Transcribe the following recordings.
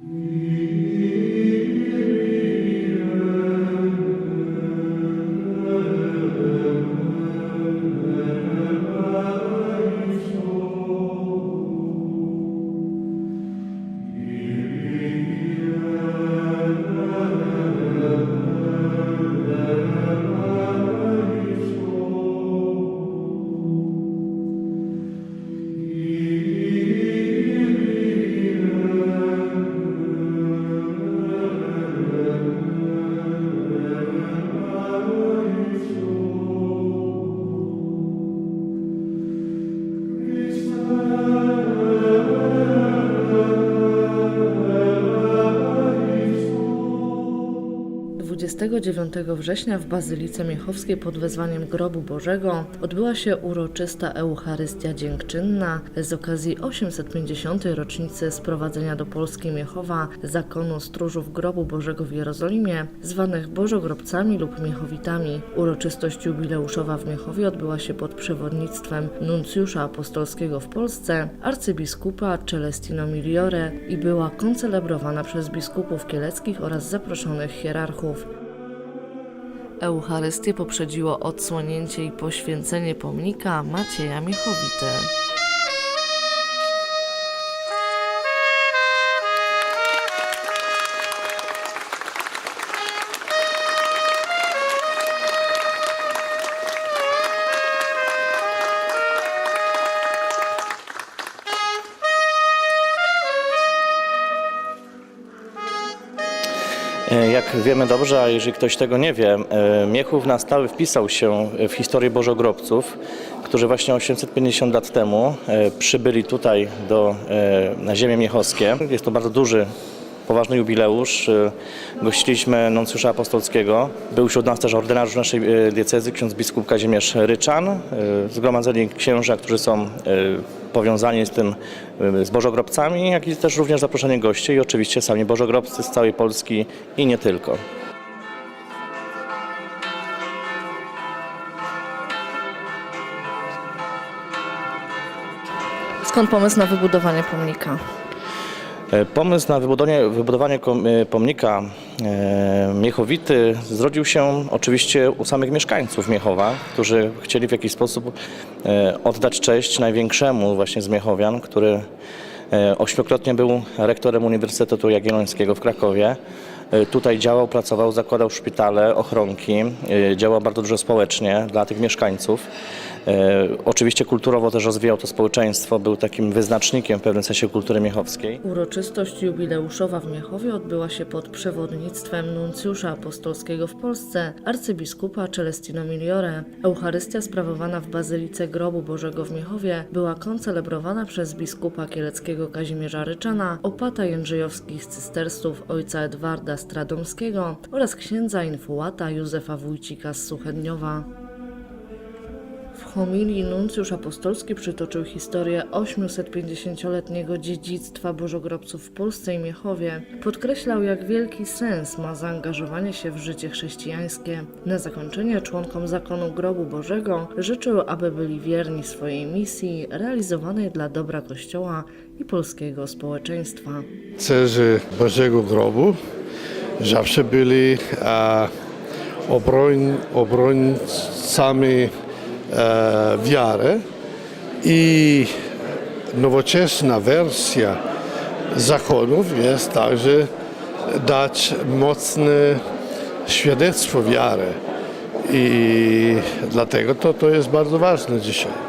Mm-hmm. 29 września w Bazylice Miechowskiej pod wezwaniem Grobu Bożego odbyła się uroczysta Eucharystia Dziękczynna z okazji 850. rocznicy sprowadzenia do Polski Miechowa zakonu stróżów Grobu Bożego w Jerozolimie, zwanych Bożogrobcami lub Miechowitami. Uroczystość jubileuszowa w Miechowie odbyła się pod przewodnictwem nuncjusza apostolskiego w Polsce, arcybiskupa Celestino Miliore i była koncelebrowana przez biskupów kieleckich oraz zaproszonych hierarchów. Eucharystię poprzedziło odsłonięcie i poświęcenie pomnika Macieja Miechowity. Jak wiemy dobrze, a jeżeli ktoś tego nie wie, e, Miechów na stałe wpisał się w historię bożogrobców, którzy właśnie 850 lat temu e, przybyli tutaj do, e, na ziemię miechowskie. Jest to bardzo duży, poważny jubileusz. E, Gościliśmy nuncjusza apostolskiego. Był wśród nas też ordynarz naszej e, diecezy, ksiądz biskup Kazimierz Ryczan. E, Zgromadzeni księża, którzy są powiązani z tym, z bożogrobcami, jak i też również zaproszeni goście i oczywiście sami bożogrobcy z całej Polski i nie tylko. Skąd pomysł na wybudowanie pomnika? E, Pomysł na wybudowanie, wybudowanie e, pomnika e, Miechowity zrodził się oczywiście u samych mieszkańców Miechowa, którzy chcieli w jakiś sposób oddać cześć największemu właśnie z Miechowian, który ośmiokrotnie był rektorem Uniwersytetu Jagiellońskiego w Krakowie. E, Tutaj działał, pracował, zakładał szpitale, ochronki, e, działał bardzo dużo społecznie dla tych mieszkańców. E, Oczywiście kulturowo też rozwijał to społeczeństwo, był takim wyznacznikiem w pewnym sensie kultury miechowskiej. Uroczystość jubileuszowa w Miechowie odbyła się pod przewodnictwem nuncjusza apostolskiego w Polsce, arcybiskupa Celestino Miliore. Eucharystia sprawowana w Bazylice Grobu Bożego w Miechowie była koncelebrowana przez biskupa kieleckiego Kazimierza Ryczana, opata jędrzejowskich cysterstów ojca Edwarda Stradomskiego oraz księdza infułata Józefa Wójcika z Suchedniowa. W homilii nuncjusz apostolski przytoczył historię 850-letniego dziedzictwa bożogrobców w Polsce i Miechowie. Podkreślał, jak wielki sens ma zaangażowanie się w życie chrześcijańskie. Na zakończenie członkom zakonu Grobu Bożego życzył, aby byli wierni swojej misji realizowanej dla dobra Kościoła i polskiego społeczeństwa. Cerzy Bożego Grobu zawsze byli e, obroń, obrońcami e, wiary i nowoczesna wersja zakonów jest także dać mocne świadectwo wiary i dlatego to, to jest bardzo ważne dzisiaj.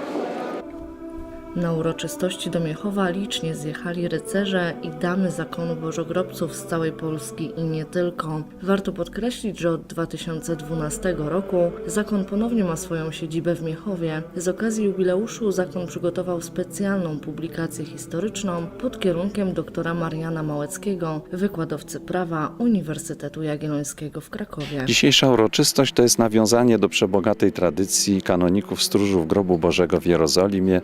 Na uroczystości do Miechowa licznie zjechali rycerze i damy zakonu bożogrobców z całej Polski i nie tylko. Warto podkreślić, że od 2012 roku zakon ponownie ma swoją siedzibę w Miechowie. Z okazji jubileuszu zakon przygotował specjalną publikację historyczną pod kierunkiem doktora Mariana Małeckiego, wykładowcy prawa Uniwersytetu Jagiellońskiego w Krakowie. Dzisiejsza uroczystość to jest nawiązanie do przebogatej tradycji kanoników stróżów grobu Bożego w Jerozolimie,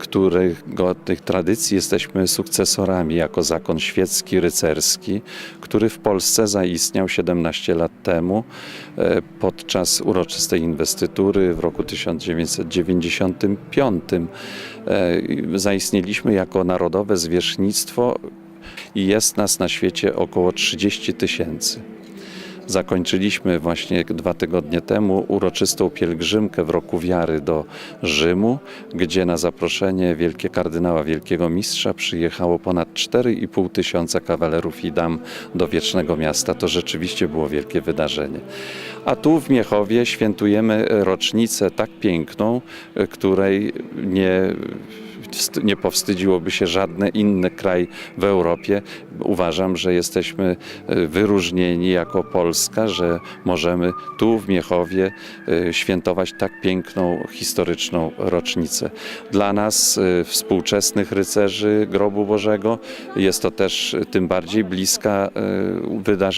którego tych tradycji jesteśmy sukcesorami jako zakon świecki, rycerski, który w Polsce zaistniał 17 lat temu e, podczas uroczystej inwestytury w roku 1995. E, Zaistnieliśmy jako narodowe zwierzchnictwo i jest nas na świecie około 30 tysięcy. Zakończyliśmy właśnie dwa tygodnie temu uroczystą pielgrzymkę w roku wiary do Rzymu, gdzie na zaproszenie wielkie kardynała Wielkiego Mistrza przyjechało ponad 4,5 tysiąca kawalerów i dam do Wiecznego Miasta. To rzeczywiście było wielkie wydarzenie. A tu w Miechowie świętujemy rocznicę tak piękną, której nie nie powstydziłoby się żadny inny kraj w Europie. Uważam, że jesteśmy e, wyróżnieni jako Polska, że możemy tu w Miechowie e, świętować tak piękną, historyczną rocznicę. Dla nas, e, współczesnych rycerzy Grobu Bożego, jest to też tym bardziej bliska,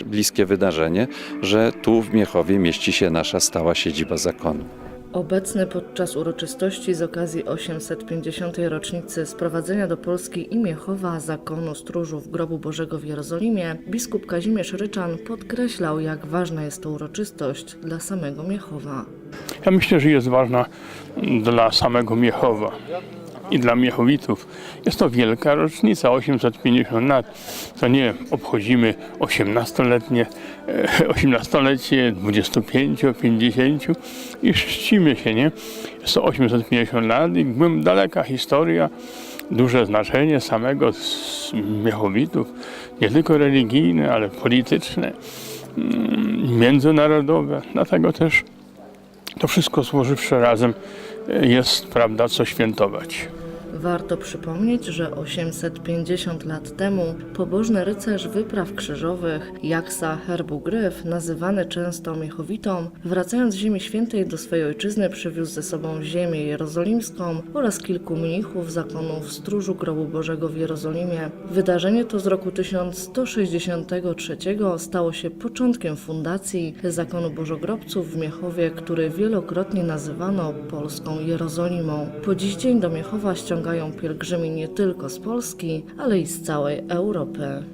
bliskie wydarzenie, że tu w Miechowie mieści się nasza stała siedziba zakonu. Obecny podczas uroczystości z okazji 850. rocznicy sprowadzenia do Polski i Miechowa zakonu stróżów Grobu Bożego w Jerozolimie, biskup Kazimierz Ryczan podkreślał, jak ważna jest to uroczystość dla samego Miechowa. Ja myślę, że jest ważna dla samego Miechowa i dla Miechowiców. Jest to wielka rocznica, 850 lat. To nie obchodzimy 18-letnie, e, 18-lecie, 25, 50 i czcimy się, nie? Jest to 850 lat i daleka historia, duże znaczenie samego z Miechowitów, nie tylko religijne, ale polityczne, mm, międzynarodowe. Dlatego też to wszystko złożywszy razem e, jest, prawda, co świętować. Warto przypomnieć, że 850 lat temu pobożny rycerz wypraw krzyżowych Jaksa Herbu Gryf, nazywany często Miechowitą, wracając z Ziemi Świętej do swojej ojczyzny przywiózł ze sobą ziemię jerozolimską oraz kilku mnichów zakonów stróżu Grobu Bożego w Jerozolimie. Wydarzenie to z roku 1163 stało się początkiem fundacji zakonu Bożogrobców w Miechowie, który wielokrotnie nazywano polską Jerozolimą. Po dziś dzień do Miechowa pielgrzymi nie tylko z Polski, ale i z całej Europy.